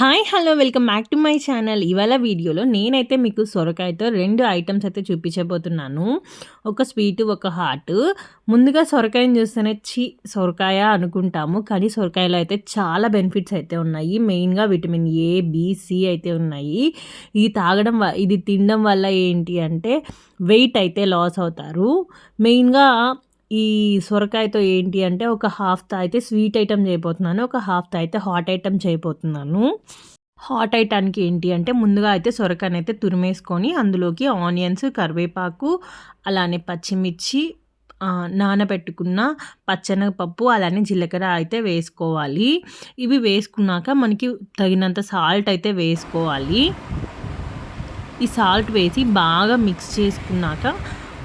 Hi hello welcome back to my channel ఇవాళ వీడియోలో నేనైతే మీకు సొరకాయతో రెండు ఐటమ్స్ అయితే చూపించబోతున్నాను. ఒక స్వీట్ ఒక హాట్ ముందుగా సొరకాయని చూస్తేనే చి సొరకాయ అనుకుంటాము. కానీ సొరకాయలో అయితే చాలా బెనిఫిట్స్ అయితే ఉన్నాయి. మెయిన్గా విటమిన్ ఏ బి అయితే ఉన్నాయి. ఇది తాగడం ఇది తినడం వల్ల ఏంటి అంటే వెయిట్ అయితే లాస్ అవుతారు. మెయిన్గా ఈ సొరకాయతో ఏంటి అంటే ఒక హాఫ్ అయితే స్వీట్ ఐటమ్ చేయబోతున్నాను ఒక హాఫ్ అయితే హాట్ ఐటమ్ చేయబోతున్నాను. హాట్ ఐటానికి ఏంటి అంటే ముందుగా అయితే సొరకాయని అయితే తురిమేసుకొని అందులోకి ఆనియన్స్ కరివేపాకు అలానే పచ్చిమిర్చి నానబెట్టుకున్న పచ్చెనగపప్పు అలానే జీలకర్ర అయితే వేసుకోవాలి. ఇవి వేసుకున్నాక మనకి తగినంత సాల్ట్ అయితే వేసుకోవాలి. ఈ సాల్ట్ వేసి బాగా మిక్స్ చేసుకున్నాక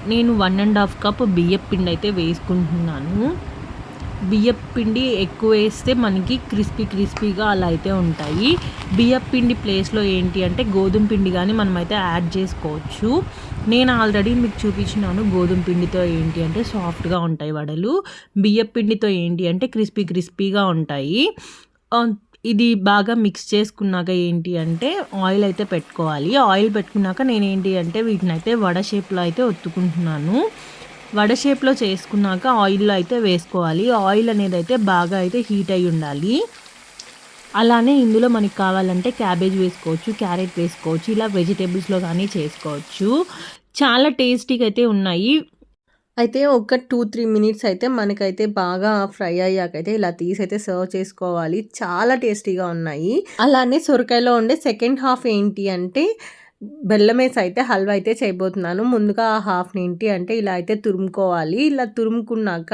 నేను వన్ అండ్ హాఫ్ కప్ బియ్యం పిండి అయితే వేసుకుంటున్నాను. బియ్యం పిండి ఎక్కువ వేస్తే మనకి క్రిస్పీ క్రిస్పీగా అలా అయితే ఉంటాయి. బియ్యం పిండి ప్లేస్లో ఏంటి అంటే గోధుమ పిండి కానీ మనమైతే యాడ్ చేసుకోవచ్చు. నేను ఆల్రెడీ మీకు చూపించినాను గోధుమ పిండితో ఏంటి అంటే సాఫ్ట్గా ఉంటాయి వడలు. బియ్యం పిండితో ఏంటి అంటే క్రిస్పీ క్రిస్పీగా ఉంటాయి. ఇది బాగా మిక్స్ చేసుకున్నాక ఏంటి అంటే ఆయిల్ అయితే పెట్టుకోవాలి. ఆయిల్ పెట్టుకున్నాక నేను ఏంటి అంటే వీటిని అయితే వడ షేప్లో అయితే ఒత్తుకుంటున్నాను. వడ షేప్లో చేసుకున్నాక ఆయిల్లో అయితే వేసుకోవాలి. ఆయిల్ అనేది అయితే బాగా అయితే హీట్ అయి ఉండాలి. అలానే ఇందులో మనకి కావాలంటే క్యాబేజ్ వేసుకోవచ్చు క్యారెట్ వేసుకోవచ్చు ఇలా వెజిటేబుల్స్లో కానీ చేసుకోవచ్చు. చాలా టేస్టీగా అయితే ఉన్నాయి. అయితే ఒక టూ త్రీ మినిట్స్ అయితే మనకైతే బాగా ఫ్రై అయ్యాకైతే ఇలా తీసి అయితే సర్వ్ చేసుకోవాలి. చాలా టేస్టీగా ఉన్నాయి. అలానే సొరకాయలో ఉండే సెకండ్ హాఫ్ ఏంటి అంటే బెల్లం వేసి అయితే హల్వా అయితే చేయబోతున్నాను. ముందుగా ఆ హాఫ్ ఏంటి అంటే ఇలా అయితే తురుముకోవాలి. ఇలా తురుముకున్నాక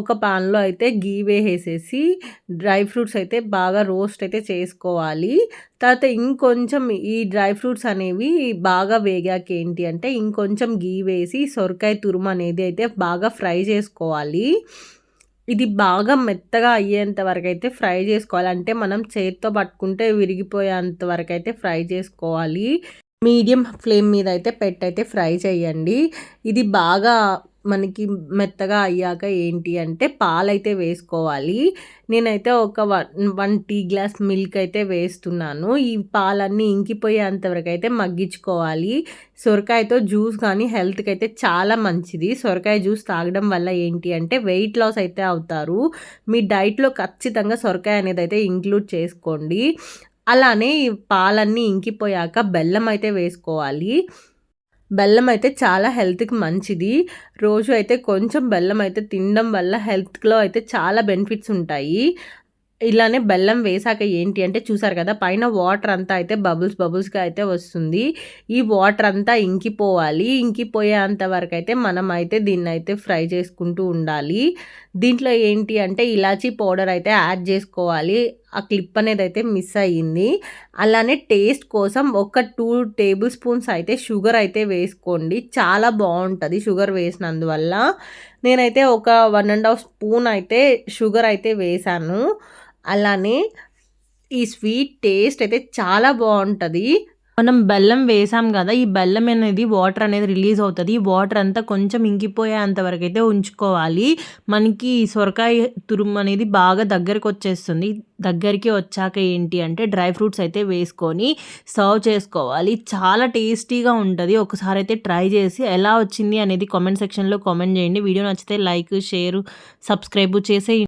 ఒక పాన్లో అయితే గీ వేసేసి డ్రై ఫ్రూట్స్ అయితే బాగా రోస్ట్ అయితే చేసుకోవాలి. తర్వాత ఇంకొంచెం ఈ డ్రై ఫ్రూట్స్ అనేవి బాగా వేగాక ఏంటి అంటే ఇంకొంచెం గీ వేసి సొరకాయ తురుము అనేది అయితే బాగా ఫ్రై చేసుకోవాలి. ఇది బాగా మెత్తగా అయ్యేంత వరకు అయితే ఫ్రై చేసుకోవాలి. అంటే మనం చేతితో పట్టుకుంటే విరిగిపోయేంత వరకు అయితే ఫ్రై చేసుకోవాలి. మీడియం ఫ్లేమ్ మీద అయితే పెట్టయితే ఫ్రై చేయండి. ఇది బాగా మనకి మెత్తగా అయ్యాక ఏంటి అంటే పాలైతే వేసుకోవాలి. నేనైతే ఒక one one tea glass milk అయితే వేస్తున్నాను. ఈ పాలన్నీ ఇంకిపోయేంతవరకు అయితే మగ్గించుకోవాలి. సొరకాయతో జ్యూస్ కానీ హెల్త్కి అయితే చాలా మంచిది. సొరకాయ జ్యూస్ తాగడం వల్ల ఏంటి అంటే వెయిట్ లాస్ అయితే అవుతారు. మీ డైట్లో ఖచ్చితంగా సొరకాయ అనేది అయితే ఇంక్లూడ్ చేసుకోండి. అలానే పాలన్నీ ఇంకిపోయాక బెల్లం అయితే వేసుకోవాలి. బెల్లం అయితే చాలా హెల్త్కి మంచిది. రోజు అయితే కొంచెం బెల్లం అయితే తినడం వల్ల హెల్త్లో అయితే చాలా బెనిఫిట్స్ ఉంటాయి. ఇలానే బెల్లం వేసాక ఏంటి అంటే చూసారు కదా పైన వాటర్ అంతా అయితే బబుల్స్ బబుల్స్గా అయితే వస్తుంది. ఈ వాటర్ అంతా ఇంకిపోవాలి. ఇంకిపోయేంత వరకు అయితే మనం అయితే దీన్ని అయితే ఫ్రై చేసుకుంటూ ఉండాలి. దీంట్లో ఏంటి అంటే ఇలాచీ పౌడర్ అయితే యాడ్ చేసుకోవాలి. ఆ క్లిప్ అనేది అయితే మిస్ అయ్యింది. అలానే టేస్ట్ కోసం ఒక టూ టేబుల్ స్పూన్స్ అయితే షుగర్ అయితే వేసుకోండి. చాలా బాగుంటుంది షుగర్ వేసినందువల్ల. నేనైతే ఒక వన్ అండ్ హాఫ్ స్పూన్ అయితే షుగర్ అయితే వేసాను. అలానే ఈ స్వీట్ టేస్ట్ అయితే చాలా బాగుంటుంది. మనం బెల్లం వేసాం కదా ఈ బెల్లం అనేది వాటర్ అనేది రిలీజ్ అవుతుంది. ఈ వాటర్ అంతా కొంచెం ఇంకిపోయేంత వరకు అయితే ఉంచుకోవాలి. మనకి సొరకాయ తురుము అనేది బాగా దగ్గరికి వచ్చేస్తుంది. దగ్గరికి వచ్చాక ఏంటి అంటే డ్రై ఫ్రూట్స్ అయితే వేసుకొని సర్వ్ చేసుకోవాలి. చాలా టేస్టీగా ఉంటుంది. ఒకసారి అయితే ట్రై చేసి ఎలా వచ్చింది అనేది కామెంట్ సెక్షన్లో కామెంట్ చేయండి. వీడియో నచ్చితే లైక్ షేర్ సబ్స్క్రైబ్ చేసే